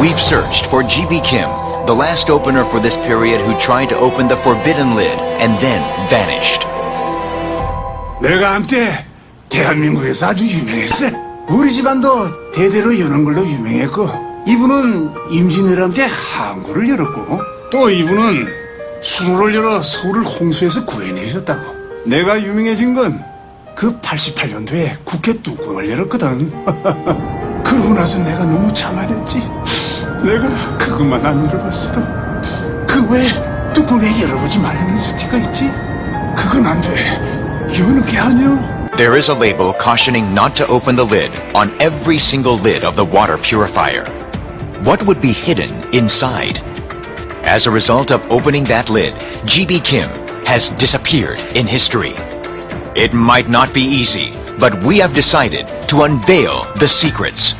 We've searched for GB Kim, the last opener for this period who tried to open the forbidden lid and then vanished. 내가 한때 대한민국에서 아주 유명했어. 우리 집안도 대대로 여는 걸로 유명했고, 이분은 임진왜란 때 항구를 열었고, 또 이분은 수로를 열어 서울을 홍수에서 구해내셨다고. 내가 유명해진 건 그 88년도에 국회 뚜껑을 열었거든. 그러고 나서 내가 너무 자만했지. 내가 그것만 안 열어봤어도 그 외에 뚜껑에 열어보지 말라는 스티커 있지? 그건 안 돼. 여는 게 아니야. There is a label cautioning not to open the lid on every single lid of the water purifier. What would be hidden inside? As a result of opening that lid, GB Kim has disappeared in history. It might not be easy, but we have decided to unveil the secrets